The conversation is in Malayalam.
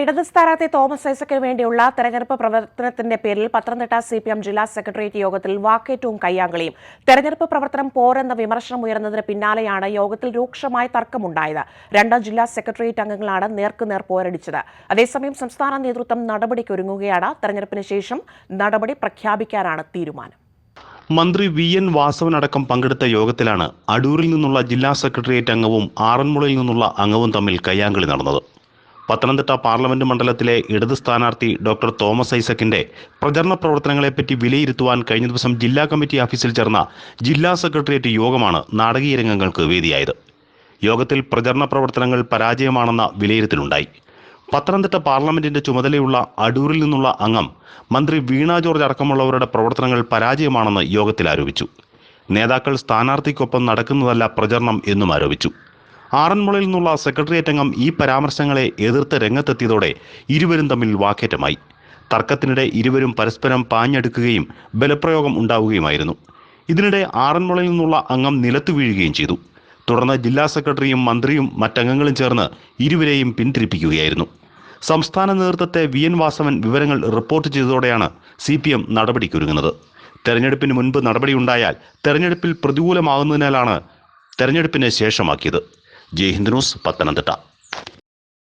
ഇടത് സ്ഥാനാർത്ഥി തോമസ് ഐസക്കിന് വേണ്ടിയുള്ള തെരഞ്ഞെടുപ്പ് പ്രവർത്തനത്തിന്റെ പേരിൽ പത്തനംതിട്ട സി പി എം ജില്ലാ സെക്രട്ടേറിയറ്റ് യോഗത്തിൽ വാക്കേറ്റവും കയ്യാങ്കളിയും. തെരഞ്ഞെടുപ്പ് പ്രവർത്തനം പോരെന്ന വിമർശനം ഉയർന്നതിന് പിന്നാലെയാണ് യോഗത്തിൽ രൂക്ഷമായ തർക്കമുണ്ടായത്. രണ്ട് ജില്ലാ സെക്രട്ടേറിയറ്റ് അംഗങ്ങളാണ് നേർക്കുനേർ പോരടിച്ചത്. അതേസമയം സംസ്ഥാന നേതൃത്വം നടപടിക്കൊരുങ്ങുകയാണ് തെരഞ്ഞെടുപ്പിന് ശേഷം നടപടി പ്രഖ്യാപിക്കാനാണ് തീരുമാനം. മന്ത്രി വി എൻ വാസവൻ അടക്കം പങ്കെടുത്ത യോഗത്തിലാണ് അടൂരിൽ നിന്നുള്ള ജില്ലാ സെക്രട്ടേറിയറ്റ് അംഗവും ആറന്മുളയിൽ നിന്നുള്ള അംഗവും തമ്മിൽ കയ്യാങ്കളി നടന്നത്. പത്തനംതിട്ട പാർലമെന്റ് മണ്ഡലത്തിലെ ഇടത് സ്ഥാനാർത്ഥി ഡോക്ടർ തോമസ് ഐസക്കിന്റെ പ്രചരണ പ്രവർത്തനങ്ങളെപ്പറ്റി വിലയിരുത്തുവാൻ കഴിഞ്ഞ ദിവസം ജില്ലാ കമ്മിറ്റി ഓഫീസിൽ ചേർന്ന ജില്ലാ സെക്രട്ടേറിയറ്റ് യോഗമാണ് നാടകീയ രംഗങ്ങൾക്ക് വേദിയായത്. യോഗത്തിൽ പ്രചരണ പ്രവർത്തനങ്ങൾ പരാജയമാണെന്ന വിലയിരുത്തലുണ്ടായി. പത്തനംതിട്ട പാർലമെന്റിന്റെ ചുമതലയുള്ള അടൂരിൽ നിന്നുള്ള അംഗം മന്ത്രി വീണ ജോർജ് അടക്കമുള്ളവരുടെ പ്രവർത്തനങ്ങൾ പരാജയമാണെന്ന് യോഗത്തിൽ ആരോപിച്ചു. നേതാക്കൾ സ്ഥാനാർത്ഥിക്കൊപ്പം നടക്കുന്നതല്ല പ്രചരണം എന്നും ആരോപിച്ചു. ആറന്മുളയിൽ നിന്നുള്ള സെക്രട്ടേറിയറ്റ് അംഗം ഈ പരാമർശങ്ങളെ എതിർത്ത് രംഗത്തെത്തിയതോടെ ഇരുവരും തമ്മിൽ വാക്കേറ്റമായി. തർക്കത്തിനിടെ ഇരുവരും പരസ്പരം പാഞ്ഞെടുക്കുകയും ബലപ്രയോഗം ഉണ്ടാവുകയുമായിരുന്നു. ഇതിനിടെ ആറന്മുളയിൽ നിന്നുള്ള അംഗം നിലത്തു വീഴുകയും ചെയ്തു. തുടർന്ന് ജില്ലാ സെക്രട്ടറിയും മന്ത്രിയും മറ്റംഗങ്ങളും ചേർന്ന് ഇരുവരെയും പിന്തിരിപ്പിക്കുകയായിരുന്നു. സംസ്ഥാന നേതൃത്വത്തെ വി എൻ വാസവൻ വിവരങ്ങൾ റിപ്പോർട്ട് ചെയ്തതോടെയാണ് സി പി എം നടപടിക്കൊരുങ്ങുന്നത്. തെരഞ്ഞെടുപ്പിന് മുൻപ് നടപടിയുണ്ടായാൽ തെരഞ്ഞെടുപ്പിൽ പ്രതികൂലമാകുന്നതിനാലാണ് തെരഞ്ഞെടുപ്പിനെ ശേഷമാക്കിയത്. ജയ് ഹിന്ദ് ന്യൂസ് പത്തനംതിട്ട.